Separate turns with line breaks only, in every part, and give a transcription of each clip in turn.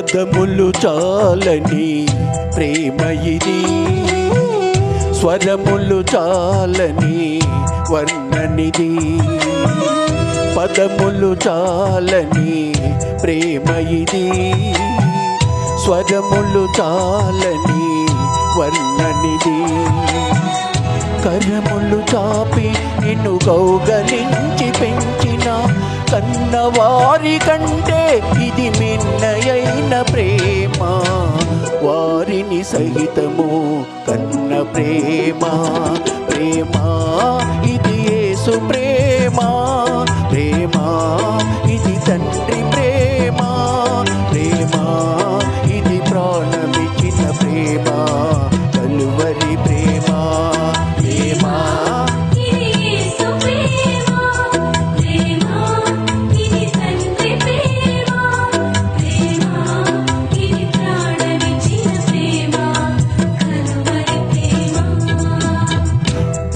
పదములు చాలని ప్రేమ ఇది. స్వరములు చాలని వర్ణనిది. పదములు చాలని ప్రేమ ఇది. స్వరములు చాలని వర్ణనిది. కరములు చాపి నిన్ను గౌగలించి పెంచిన కన్నవారి కంటే ఇది కన్న ప్రేమ వారిని సహితము కన్న ప్రేమ. ప్రేమ ఇది యేసు ప్రేమ.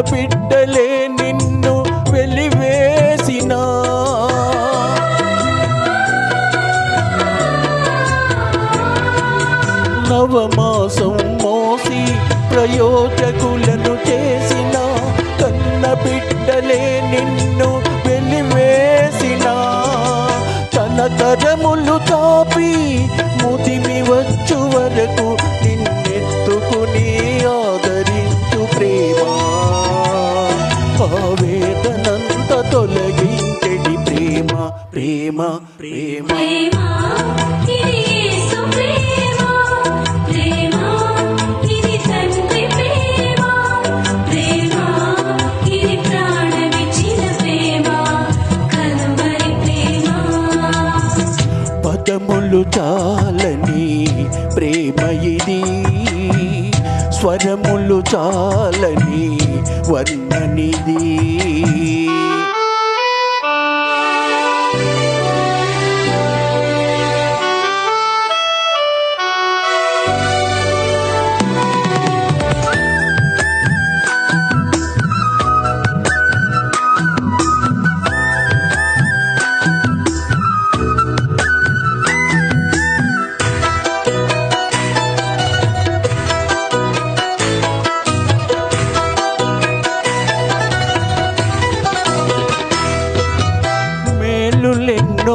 బిడ్డలే నిన్ను వెలివేసిన. నవమాసం మోసి ప్రయోజకులను చేసిన కన్న బిడ్డలే నిన్ను వెలివేసిన. తన
తరములు తాపి కలువరి ప్రేమ.
పదములు చాలని ప్రేమ ఇది. స్వరములు చాలని వర్ణనిది.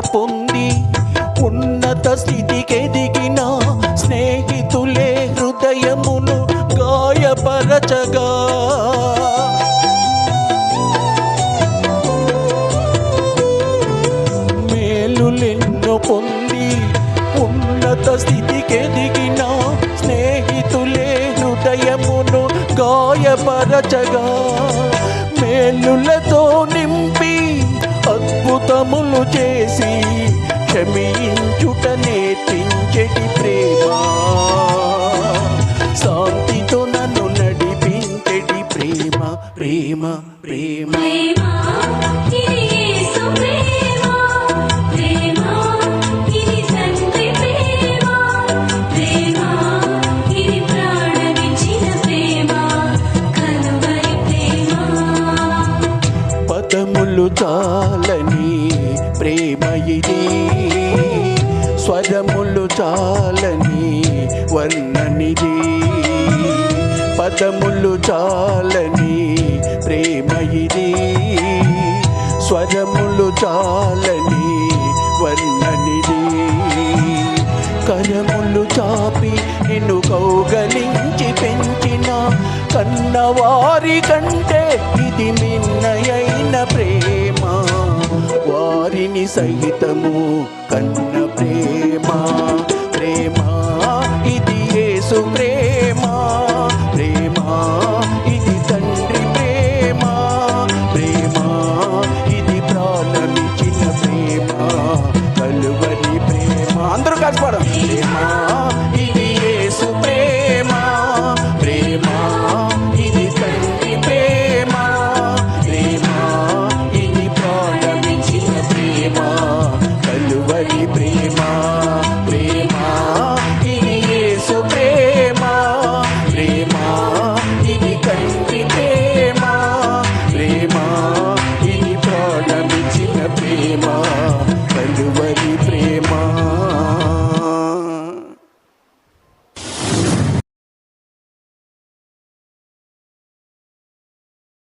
పొంది ఉన్నత స్థితికి ఎదిగిన స్నేహితులే హృదయమును గాయపరచగా. మేలులెన్నో పొంది ఉన్నత స్థితికి ఎదిగిన స్నేహితులే హృదయమును గాయపరచగా. మేలులతో నింపి అద్భుతములు చేసి క్షమించుట నేర్పించెడి ప్రేమ. సా స్వరములు చాలని వర్ణనిది. పదములు చాలని ప్రేమ ఇది స్వరములు చాలని వర్ణనిది. కరములు చాపి నిన్ను కౌగలించి పెంచిన కన్నవారి కంటే ఇది మీ సహితము కన్న ప్రేమా. e.